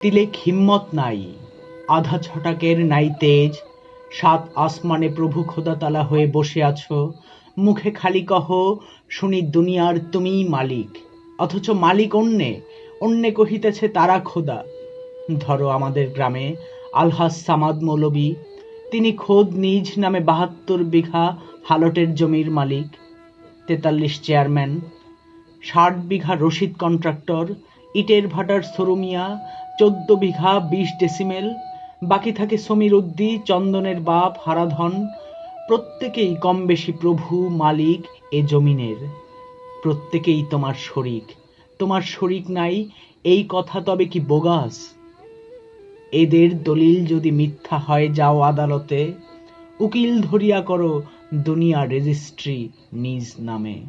তিলেক হিম্মত নাই। আধা ছটাকের নাই তেজ। সাত আসমানে প্রভু খোদাতালা হয়ে বসে আছো। মুখে খালি কহ, শুনি দুনিয়ার তুমি মালিক। অথচ মালিক অন্যে অন্যে কহিতেছে তারা খোদা। ধরো আমাদের গ্রামে আলহাজ সামাদ মৌলবী। তিনি খোদ নিজ নামে বাহাত্তর বিঘা হালটের জমির মালিক। তেতাল্লিশ চেয়ারম্যান। ষাট বিঘা রশিদ কন্ট্রাক্টর। ইটের ভাটার সরুমিয়া, চোদ্দ বিঘা বিশ ডেসিমেল, বাকি থাকে সমীর উদ্দি, চন্দনের বাপ, হারাধন, প্রত্যেকেই কম বেশি প্রভু, মালিক এ জমিনের। প্রত্যেকেই তোমার শরিক। তোমার শরিক নাই, এই কথা তবে কি বোগাস? এদের দলিল যদি মিথ্যা হয়, যাও আদালতে। উকিল ধরিয়া করো দুনিয়া রেজিস্ট্রি নিজ নামে।